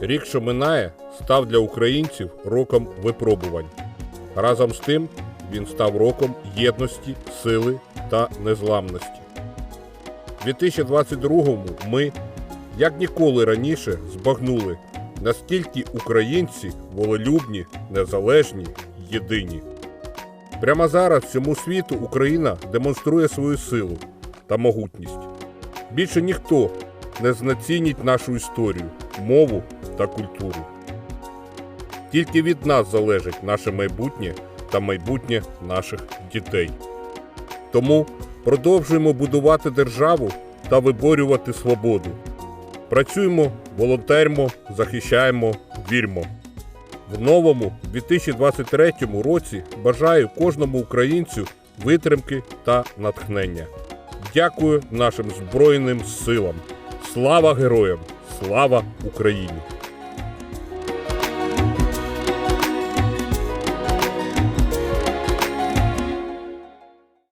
Рік, що минає, став для українців роком випробувань. Разом з тим він став роком єдності, сили та незламності. У 2022-му ми, як ніколи раніше, збагнули, наскільки українці волелюбні, незалежні, єдині. Прямо зараз всьому світу Україна демонструє свою силу та могутність. Більше ніхто не знецінить нашу історію, мову та культуру. Тільки від нас залежить наше майбутнє та майбутнє наших дітей. Тому продовжуємо будувати державу та виборювати свободу. Працюємо, волонтеримо, захищаємо, віримо. В новому 2023 році бажаю кожному українцю витримки та натхнення. Дякую нашим Збройним силам. Слава героям! Слава Україні!